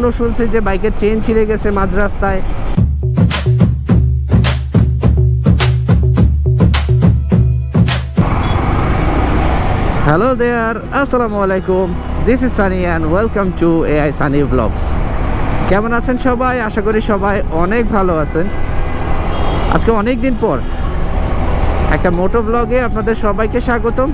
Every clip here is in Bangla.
কোনো শুনছি যে বাইকের চেন ছিঁড়ে গেছে মাঝ রাস্তায়। হ্যালো দেয়ার আসসালামু আলাইকুম। This is Sunny and welcome to AI Sunny blogs কেমন আছেন সবাই? আশা করি সবাই অনেক ভালো আছেন। আজকে অনেক দিন পর একটা মোটো ব্লগে আপনাদের সবাইকে স্বাগতম।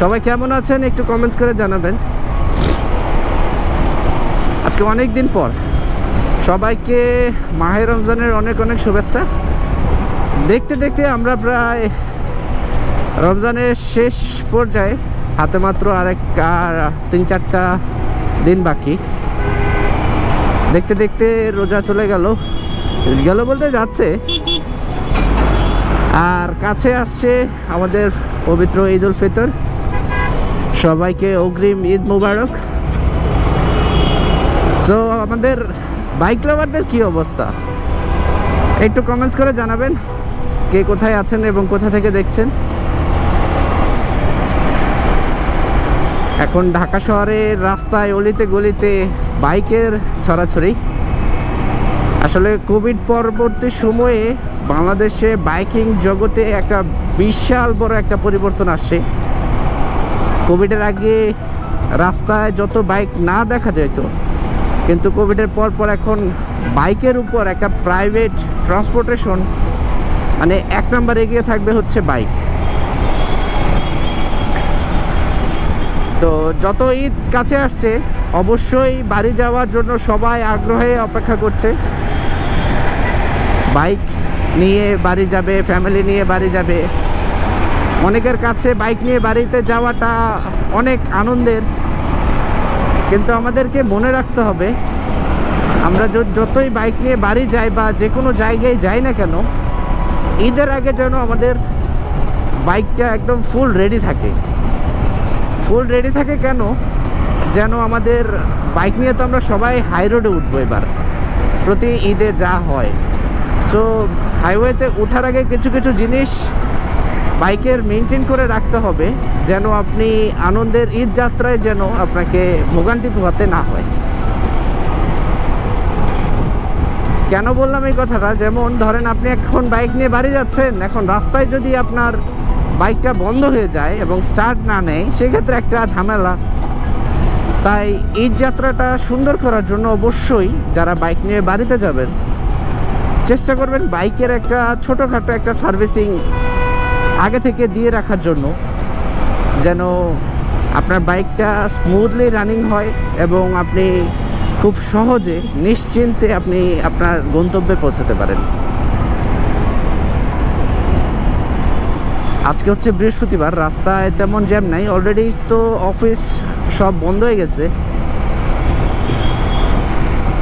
সবাই কেমন আছেন? একটু কমেন্টস করে জানাবেন। আজকে অনেক দিন পর। সবাইকে মাহে রমজানের অনেক অনেক শুভেচ্ছা। দেখতে দেখতে আমরা প্রায় রমজানের শেষ পর্যায়ে হাতে মাত্র আরেক, আর তিন চারটা দিন বাকি। দেখতে দেখতে রোজা চলে গেল। গেল বলতে যাচ্ছে। আর কাছে আসছে আমাদের পবিত্র ঈদ উল ফিতর। সবাইকে অগ্রিম ঈদ মুবারক। তো আমাদের বাইক লাভারদের কি অবস্থা? একটু কমেন্টস করে জানাবেন, কে কোথায় আছেন এবং কোথা থেকে দেখছেন? এখন ঢাকা শহরের রাস্তায়, অলিতে গলিতে বাইকের ছড়াছড়ি। আসলে কোভিড পরবর্তী সময়ে বাংলাদেশে বাইকিং জগতে একটা বিশাল বড় একটা পরিবর্তন আসছে। কোভিডের আগে রাস্তায় যত বাইক না দেখা যেত কিন্তু কোভিডের পর পর এখন বাইকের উপর একটা প্রাইভেট ট্রান্সপোর্টেশন মানে এক নাম্বার এগিয়ে থাকবে হচ্ছে বাইক। তো যত ঈদ কাছে আসছে, অবশ্যই বাড়ি যাওয়ার জন্য সবাই আগ্রহে অপেক্ষা করছে। বাইক নিয়ে বাড়ি যাবে ফ্যামিলি নিয়ে বাড়ি যাবে। অনেকের কাছে বাইক নিয়ে বাড়িতে যাওয়াটা অনেক আনন্দের। কিন্তু আমাদেরকে মনে রাখতে হবে, আমরা যতই বাইক নিয়ে বাড়ি যাই বা যে কোনো জায়গায় যাই না কেন, ঈদের আগে যেন আমাদের বাইকটা একদম ফুল রেডি থাকে। ফুল রেডি থাকে কেন? যেন আমাদের বাইক নিয়ে তো আমরা সবাই হাই রোডে উঠবো এবার, প্রতি ঈদে যা হয়। সো হাইওয়েতে ওঠার আগে কিছু কিছু জিনিস বাইকের মেনটেন করে রাখতে হবে যেন আপনি আনন্দের ঈদ যাত্রায় যেন আপনাকে ভোগান্তি পোহাতে না হয়। কেন বললাম এই কথাটা? যেমন ধরেন আপনি এখন বাইক নিয়ে বাড়ি যাচ্ছেন, এখন রাস্তায় যদি আপনার বাইকটা বন্ধ হয়ে যায় এবং স্টার্ট না নেয়, সেক্ষেত্রে একটা ঝামেলা। তাই ঈদ যাত্রাটা সুন্দর করার জন্য অবশ্যই যারা বাইক নিয়ে বাড়িতে যাবেন, চেষ্টা করবেন বাইকের একটা ছোটোখাটো একটা সার্ভিসিং আগে থেকে দিয়ে রাখার জন্য যেন আপনার বাইকটা স্মুথলি রানিং হয় এবং আপনি খুব সহজে নিশ্চিন্তে আপনি আপনার গন্তব্যে পৌঁছাতে পারেন। আজকে হচ্ছে বৃহস্পতিবার, রাস্তায় তেমন জ্যাম নাই অলরেডি তো অফিস সব বন্ধ হয়ে গেছে।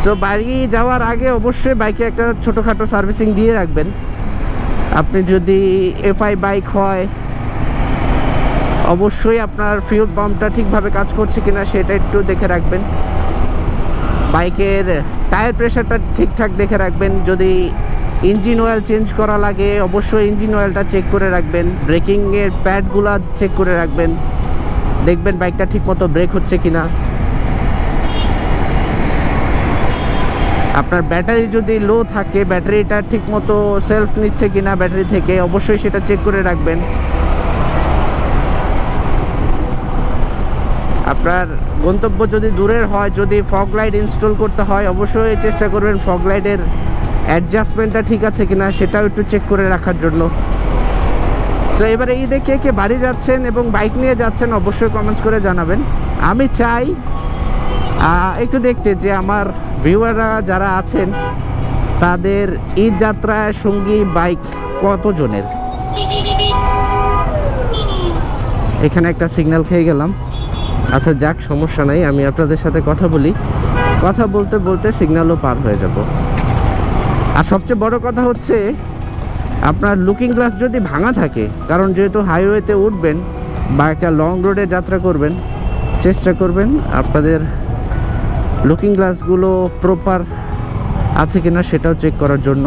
তো বাড়ি যাওয়ার আগে অবশ্যই বাইকে একটা ছোটোখাটো সার্ভিসিং দিয়ে রাখবেন। আপনি যদি এফআই বাইক হয়, অবশ্যই আপনার ফিউল পাম্পটা ঠিকভাবে কাজ করছে কিনা সেটা একটু দেখে রাখবেন। বাইকের টায়ার প্রেশারটা ঠিকঠাক দেখে রাখবেন। যদি ইঞ্জিন অয়েল চেঞ্জ করা লাগে, অবশ্যই ইঞ্জিন অয়েলটা চেক করে রাখবেন। ব্রেকিংয়ের প্যাডগুলো চেক করে রাখবেন। দেখবেন বাইকটা ঠিকমতো ব্রেক হচ্ছে কিনা। আপনার ব্যাটারি যদি লো থাকে, ব্যাটারিটা ঠিকমতো সেলফ নিচ্ছে কিনা ব্যাটারি থেকে, অবশ্যই সেটা চেক করে রাখবেন। আপনার গন্তব্য যদি দূরের হয়, যদি ফগ লাইট ইনস্টল করতে হয়, অবশ্যই চেষ্টা করবেন ফগ লাইটের অ্যাডজাস্টমেন্টটা ঠিক আছে কিনা, সেটাও একটু চেক করে রাখার জন্য। তো এবারে ঈদে কে কে বাড়ি যাচ্ছেন এবং বাইক নিয়ে যাচ্ছেন, অবশ্যই কমেন্টস করে জানাবেন। আমি চাই একটু দেখতে যে আমার ভিউয়াররা যারা আছেন, তাদের ঈদ যাত্রায় সঙ্গী বাইক কতজনের? এখানে একটা সিগন্যাল খেয়ে গেলাম। আচ্ছা যাক, সমস্যা নাই, আমি আপনাদের সাথে কথা বলি। কথা বলতে বলতে সিগন্যালও পার হয়ে যাব। আর সবচেয়ে বড় কথা হচ্ছে, আপনার লুকিং গ্লাস যদি ভাঙা থাকে, কারণ যেহেতু হাইওয়েতে উঠবেন বা একটা লং রোডে যাত্রা করবেন, চেষ্টা করবেন আপনাদের লুকিং গ্লাসগুলো প্রপার আছে কিনা সেটাও চেক করার জন্য।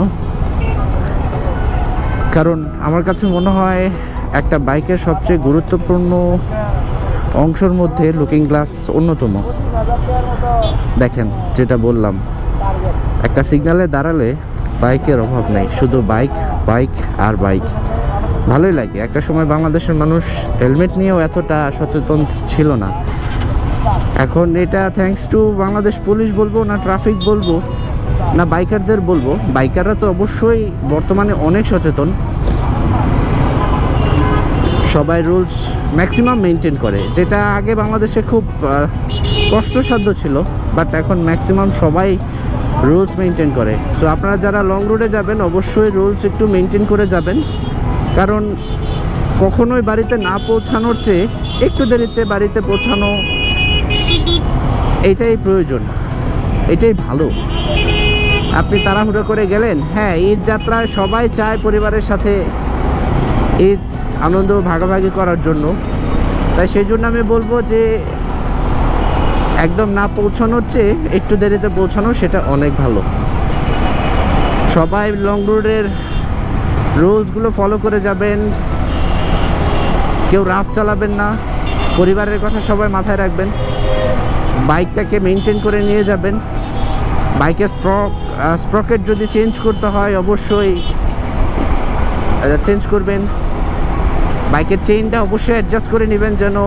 কারণ আমার কাছে মনে হয় একটা বাইকের সবচেয়ে গুরুত্বপূর্ণ অংশের মধ্যে লুকিং গ্লাস অন্যতম। দেখেন, যেটা বললাম, একটা সিগনালে দাঁড়ালে বাইকের অভাব নেই, শুধু বাইক বাইক আর বাইক। ভালোই লাগে, একটা সময় বাংলাদেশের মানুষ হেলমেট নিয়েও এতটা সচেতন ছিল না। এখন এটা থ্যাঙ্কস টু বাংলাদেশ পুলিশ বলব না ট্রাফিক বলব, না বাইকারদের বলব। বাইকাররা তো অবশ্যই বর্তমানে অনেক সচেতন। সবাই রুলস ম্যাক্সিমাম মেনটেন করে। যেটা আগে বাংলাদেশে খুব কষ্টসাধ্য ছিল বাট এখন ম্যাক্সিমাম সবাই রুলস মেনটেন করে। সো আপনারা যারা লং রুটে যাবেন, অবশ্যই রুলস একটু মেনটেন করে যাবেন। কারণ কখনোই বাড়িতে না পৌঁছানোর চেয়ে একটু দেরিতে বাড়িতে পৌঁছানো এটাই প্রয়োজন, এটাই ভালো। আপনি তাড়াহুড়ো করে গেলেন হ্যাঁ ঈদ যাত্রায় সবাই চায় পরিবারের সাথে ঈদ আনন্দ ভাগাভাগি করার জন্য। তাই সেই জন্য আমি বলব যে, একদম না পৌঁছানোর চেয়ে একটু দেরিতে পৌঁছানো সেটা অনেক ভালো। সবাই লং রুটের রুলসগুলো ফলো করে যাবেন। কেউ রাফ চালাবেন না। পরিবারের কথা সবাই মাথায় রাখবেন। বাইকটাকে মেনটেন করে নিয়ে যাবেন। বাইকের স্প্রক স্প্রকেট যদি চেঞ্জ করতে হয়, অবশ্যই চেঞ্জ করবেন। বাইকের চেইনটা অবশ্যই অ্যাডজাস্ট করে নেবেন যেন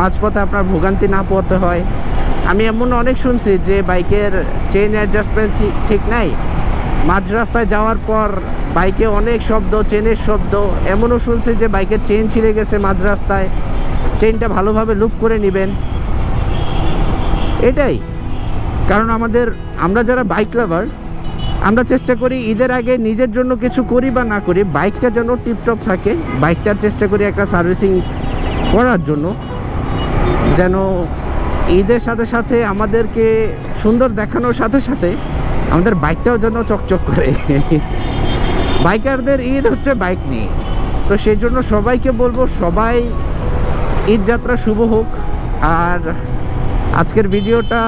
মাঝপথে আপনার ভোগান্তি না পড়তে হয়। আমি এমন অনেক শুনছি যে বাইকের চেইন অ্যাডজাস্টমেন্ট ঠিক নাই। মাঝ রাস্তায় যাওয়ার পর বাইকে অনেক শব্দ চেনের শব্দ, এমনও শুনছি যে বাইকের চেন ছিঁড়ে গেছে মাঝ রাস্তায়। চেইনটা ভালোভাবে লুপ করে নেবেন। এটাই। কারণ আমাদের, আমরা যারা বাইক লাভার আমরা চেষ্টা করি ঈদের আগে নিজের জন্য কিছু করি বা না করি বাইকটা যেন টিপটপ থাকে বাইকটার চেষ্টা করি একটা সার্ভিসিং করার জন্য, যেন ঈদের সাথে সাথে আমাদেরকে সুন্দর দেখানোর সাথে সাথে আমাদের বাইকটাও যেন চকচক করে। বাইকারদের ঈদ হচ্ছে বাইক নিয়ে। তো সেই জন্য সবাইকে বলব, সবাই ঈদ যাত্রা শুভ হোক, আর আজকের ভিডিওটা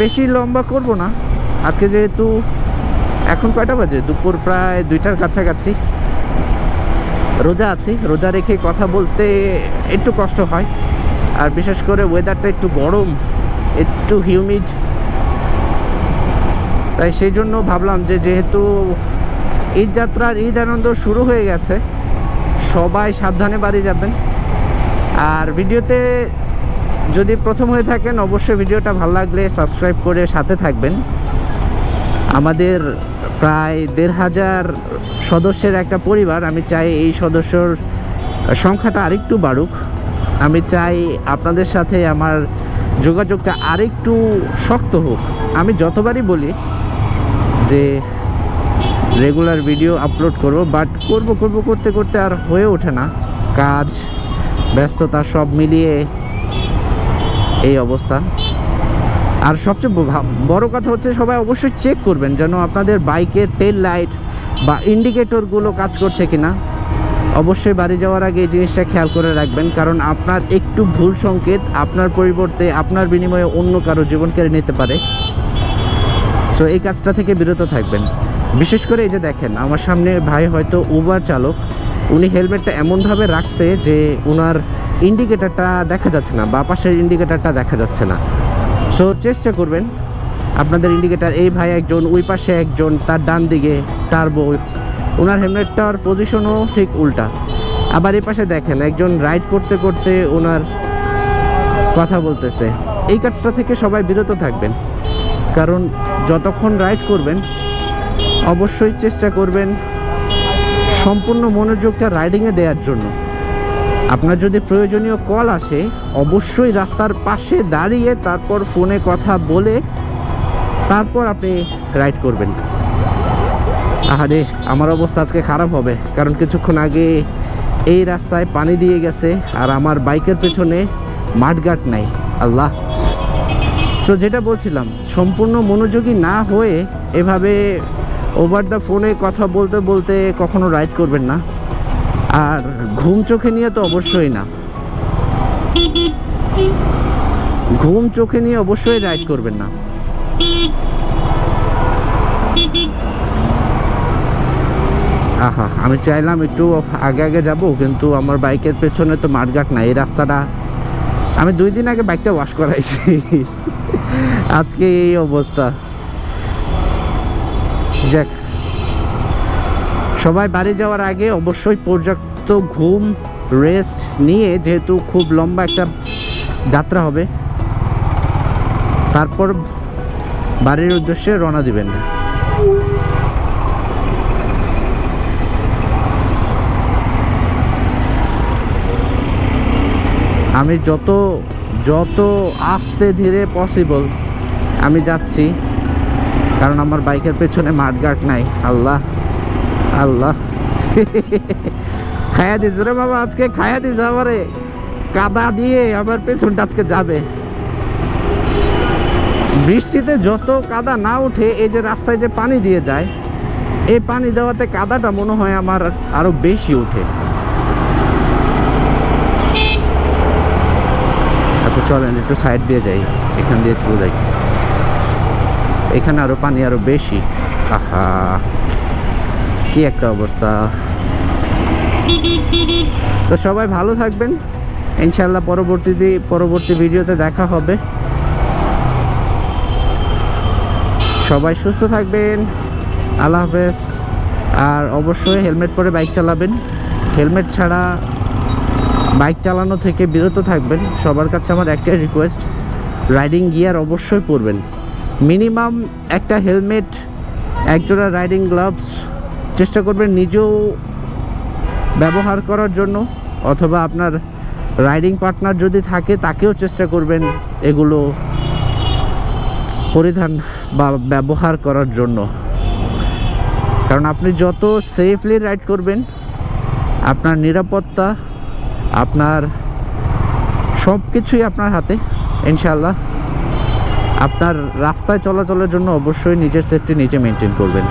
বেশি লম্বা করব না। আজকে যেহেতু এখন কয়টা বাজে? দুপুর প্রায় দুইটার কাছাকাছি। রোজা আছি, রোজা রেখে কথা বলতে একটু কষ্ট হয়। আর বিশেষ করে ওয়েদারটা একটু গরম, একটু হিউমিড তাই সেই জন্য ভাবলাম যে যেহেতু ঈদ যাত্রার ঈদ আনন্দ শুরু হয়ে গেছে, সবাই সাবধানে বাড়ি যাবেন। আর ভিডিওতে যদি প্রথম হয়ে থাকেন, অবশ্যই ভিডিওটা ভালো লাগলে সাবস্ক্রাইব করে সাথে থাকবেন। আমাদের প্রায় দেড় হাজার সদস্যের একটা পরিবার, আমি চাই এই সদস্যর সংখ্যাটা আরেকটু বাড়ুক। আমি চাই আপনাদের সাথে আমার যোগাযোগটা আরেকটু শক্ত হোক। আমি যতবারই বলি যে রেগুলার ভিডিও আপলোড করব বাট করব করব, করতে করতে আর হয়ে ওঠে না। কাজ, ব্যস্ততা সব মিলিয়ে এই অবস্থা। আর সবচেয়ে বড় কথা হচ্ছে সবাই অবশ্যই চেক করবেন যেন আপনাদের বাইকের টেল লাইট বা ইন্ডিকেটরগুলো কাজ করছে কিনা। অবশ্যই বাড়ি যাওয়ার আগে এই জিনিসটা খেয়াল করে রাখবেন, কারণ আপনার একটু ভুল সংকেত আপনার পরিবর্তে আপনার বিনিময়ে অন্য কারও জীবন কেড়ে নিতে পারে। তো এই কাজটা থেকে বিরত থাকবেন। বিশেষ করে এই যে দেখেন, আমার সামনে ভাই হয়তো উবার চালক। উনি হেলমেটটা এমনভাবে রাখছে যে ওনার ইন্ডিকেটারটা দেখা যাচ্ছে না, বা পাশের ইন্ডিকেটারটা দেখা যাচ্ছে না। সো চেষ্টা করবেন, আপনাদের ইন্ডিকেটার এই ভাই একজন, ওই পাশে একজন, তার ডান দিকে টার্বো ওনার হেলমেটটার পজিশনও ঠিক উল্টা। আবার এই পাশে দেখেন, একজন রাইড করতে করতে ওনার কথা বলতেছে। এই কাজটা থেকে সবাই বিরত থাকবেন, কারণ যতক্ষণ রাইড করবেন, অবশ্যই চেষ্টা করবেন সম্পূর্ণ মনোযোগটা রাইডিংয়ে দেওয়ার জন্য। আপনার যদি প্রয়োজনীয় কল আসে, অবশ্যই রাস্তার পাশে দাঁড়িয়ে তারপর ফোনে কথা বলে তারপর আপনি রাইড করবেন। আহারে, আমার অবস্থা আজকে খারাপ হবে, কারণ কিছুক্ষণ আগে এই রাস্তায় পানি দিয়ে গেছে আর আমার বাইকের পেছনে মাঠঘাট নাই। আল্লাহ। তো যেটা বলছিলাম, সম্পূর্ণ মনোযোগী না হয়ে এভাবে ওভার দ্য ফোনে কথা বলতে বলতে কখনো রাইড করবেন না। আর ঘুম চোখে নিয়ে তো অবশ্যই না। ঘুম চোখে নিয়ে অবশ্যই রাইড করবেন না। আহা, আমি চাইলাম একটু আগে আগে যাব, কিন্তু আমার বাইকের পেছনে তো মাঠঘাট না এই রাস্তাটা আমি দুই দিন আগে বাইকটা ওয়াশ করাইছি। আজকে এই অবস্থা। যাক সবাই বাড়ি যাওয়ার আগে অবশ্যই পর্যাপ্ত ঘুম রেস্ট নিয়ে যেহেতু খুব লম্বা একটা যাত্রা হবে, তারপর বাড়ির উদ্দেশ্যে রওনা দিবেন। আমি যত যত আস্তে ধীরে পসিবল আমি যাচ্ছি, কারণ আমার বাইকের পেছনে মাঠঘাট নাই, আল্লাহ। আল্লাহ। খায়া দিস রে বাবা, আজকে খায়া দিস আমারে। কাদা দিয়ে আমার পেছনটা আজকে যাবে। বৃষ্টিতে যত কাদা না উঠে এই যে রাস্তায় যে পানি দিয়ে যায়, এই পানি দেওয়াতে কাদাটা মনে হয় আমার আরও বেশি উঠে আচ্ছা চলেন, একটু সাইড দিয়ে যাই। এখান দিয়ে চলে যাই। এখানে আরও পানি আরও বেশি। আহা। কি একটা অবস্থা। তো সবাই ভালো থাকবেন। ইনশাল্লাহ পরবর্তীতে, পরবর্তী ভিডিওতে দেখা হবে। সবাই সুস্থ থাকবেন। আল্লাহ হাফেজ। আর অবশ্যই হেলমেট পরে বাইক চালাবেন। হেলমেট ছাড়া বাইক চালানো থেকে বিরত থাকবেন। সবার কাছে আমার একটাই রিকোয়েস্ট রাইডিং গিয়ার অবশ্যই পরবেন। মিনিমাম একটা হেলমেট একজোড়া রাইডিং গ্লাভস চেষ্টা করবেন নিজেও ব্যবহার করার জন্য, অথবা আপনার রাইডিং পার্টনার যদি থাকে, তাকেও চেষ্টা করবেন এগুলো পরিধান বা ব্যবহার করার জন্য। কারণ আপনি যত সেফলি রাইড করবেন, আপনার নিরাপত্তা, আপনার সব কিছুই আপনার হাতে ইনশাল্লাহ আপনার রাস্তায় চলাচলের জন্য অবশ্যই নিজের সেফটি নিজে মেনটেন করবেন।